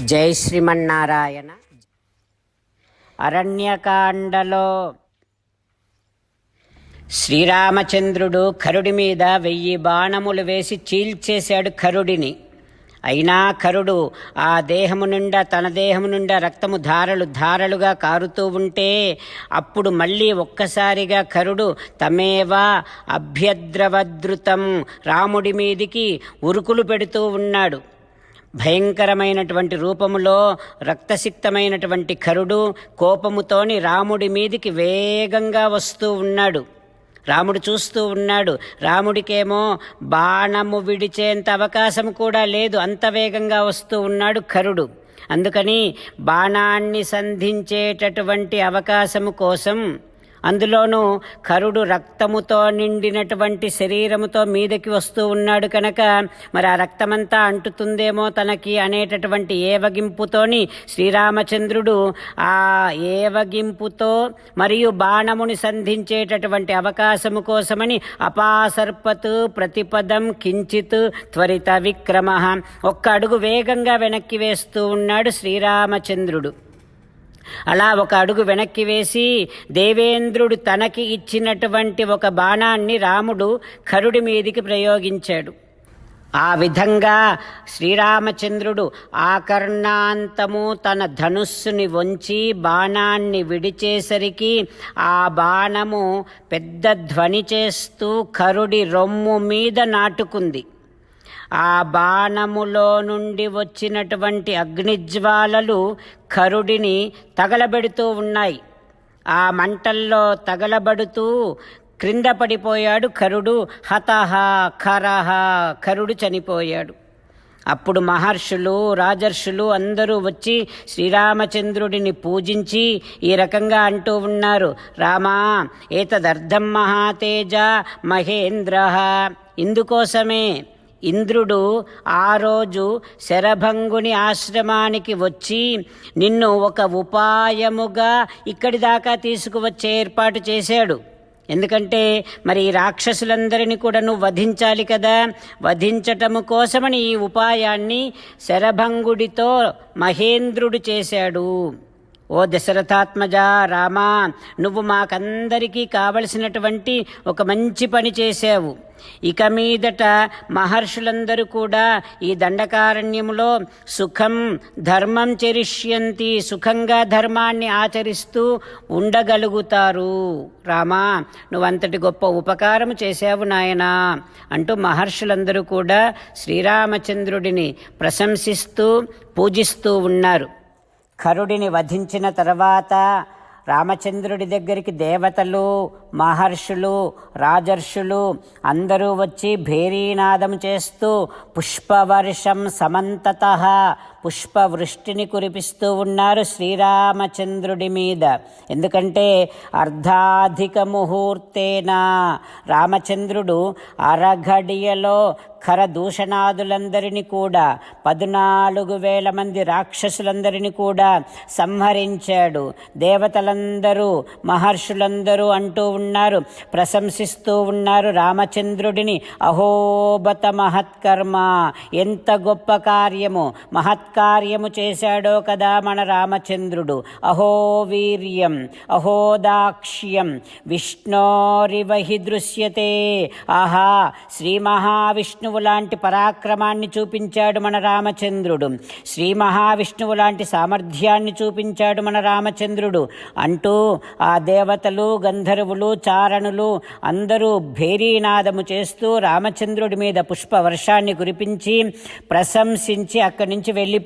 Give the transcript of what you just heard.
జై శ్రీమన్నారాయణ. అరణ్యకాండలో శ్రీరామచంద్రుడు కరుడి మీద వెయ్యి బాణములు వేసి చీల్చేశాడు కరుడిని. అయినా కరుడు ఆ దేహము నిండా తన దేహము నిండా రక్తము ధారలు ధారలుగా కారుతూ ఉంటే అప్పుడు మళ్ళీ ఒక్కసారిగా కరుడు తమేవా అభ్యద్రవద్రుతం రాముడి మీదికి ఉరుకులు పెడుతూ ఉన్నాడు. భయంకరమైనటువంటి రూపములో రక్తసిక్తమైనటువంటి కరుడు కోపముతోని రాముడి మీదికి వేగంగా వస్తూ ఉన్నాడు. రాముడు చూస్తూ ఉన్నాడు. రాముడికేమో బాణము విడిచేంత అవకాశం కూడా లేదు. అంత వేగంగా వస్తూ ఉన్నాడు కరుడు అందుకని బాణాన్ని సంధించేటటువంటి అవకాశము కోసం అందులోనూ కరుడు రక్తముతో నిండినటువంటి శరీరముతో మీదకి వస్తూ ఉన్నాడు కనుక మరి ఆ రక్తమంతా అంటుతుందేమో తనకి అనేటటువంటి ఏవగింపుతోని శ్రీరామచంద్రుడు ఆ ఏవగింపుతో మరియు బాణముని సంధించేటటువంటి అవకాశము కోసమని అపాసర్పతు ప్రతిపదం కించిత్ త్వరిత విక్రమ ఒక్క అడుగు వేగంగా వెనక్కి వేస్తూ ఉన్నాడు శ్రీరామచంద్రుడు. అలా ఒక అడుగు వెనక్కి వేసి దేవేంద్రుడు తనకి ఇచ్చినటువంటి ఒక బాణాన్ని రాముడు కరుడి మీదికి ప్రయోగించాడు. ఆ విధంగా శ్రీరామచంద్రుడు ఆకర్ణాంతము తన ధనుస్సుని వంచి బాణాన్ని విడిచేసరికి ఆ బాణము పెద్ద ధ్వని చేస్తూ కరుడి రొమ్ము మీద నాటుకుంది. ఆ బాణములో నుండి వచ్చినటువంటి అగ్నిజ్వాలలు కరుడిని తగలబెడుతూ ఉన్నాయి. ఆ మంటల్లో తగలబడుతూ క్రింద పడిపోయాడు కరుడు. హతహ ఖరహ కరుడు చనిపోయాడు. అప్పుడు మహర్షులు రాజర్షులు అందరూ వచ్చి శ్రీరామచంద్రుడిని పూజించి ఈ రకంగా అంటూ ఉన్నారు. రామా ఏతదర్థం మహాతేజ మహేంద్ర. ఇందుకోసమే ఇంద్రుడు ఆ రోజు శరభంగుని ఆశ్రమానికి వచ్చి నిన్ను ఒక ఉపాయముగా ఇక్కడి దాకా తీసుకువచ్చే ఏర్పాటు చేశాడు. ఎందుకంటే మరి ఈ రాక్షసులందరినీ కూడా నువ్వు వధించాలి కదా. వధించటము కోసమని ఈ ఉపాయాన్ని శరభంగుడితో మహేంద్రుడు చేశాడు. ఓ దశరథాత్మజ రామా నువ్వు మాకందరికీ కావలసినటువంటి ఒక మంచి పని చేశావు. ఇక మీదట మహర్షులందరూ కూడా ఈ దండకారణ్యములో సుఖం ధర్మం చెరిష్యంతి సుఖంగా ధర్మాన్ని ఆచరిస్తూ ఉండగలుగుతారు. రామా నువ్వంతటి గొప్ప ఉపకారం చేశావు నాయనా అంటూ మహర్షులందరూ కూడా శ్రీరామచంద్రుడిని ప్రశంసిస్తూ పూజిస్తూ ఉన్నారు. కరుడిని వధించిన తర్వాత రామచంద్రుడి దగ్గరికి దేవతలు మహర్షులు రాజర్షులు అందరూ వచ్చి భేరీనాదం చేస్తూ పుష్పవర్షం సమంతత పుష్పవృష్టిని కురిపిస్తూ ఉన్నారు శ్రీరామచంద్రుడి మీద. ఎందుకంటే అర్ధాధిక ముహూర్తేన. రామచంద్రుడు అరఘడియలో ఖర దూషణాదులందరినీ కూడా పద్నాలుగు వేల మంది రాక్షసులందరినీ కూడా సంహరించాడు. దేవతలందరూ మహర్షులందరూ అంటూ ఉన్నారు ప్రశంసిస్తూ ఉన్నారు రామచంద్రుడిని. అహోబత మహత్కర్మ ఎంత గొప్ప కార్యము. కార్యము చేశాడో కదా మన రామచంద్రుడు. అహో వీర్యం అహో దాక్ష్యం విష్ణోరివహి దృశ్యతే. ఆహా శ్రీ మహావిష్ణువు లాంటి పరాక్రమాన్ని చూపించాడు మన రామచంద్రుడు. శ్రీ మహావిష్ణువు లాంటి సామర్థ్యాన్ని చూపించాడు మన రామచంద్రుడు. అంటూ ఆ దేవతలు గంధర్వులు చారణులు అందరూ భేరీనాదము చేస్తూ రామచంద్రుడి మీద పుష్ప వర్షాన్ని కురిపించి ప్రశంసించి అక్కడి నుంచి వెళ్ళిపోయారు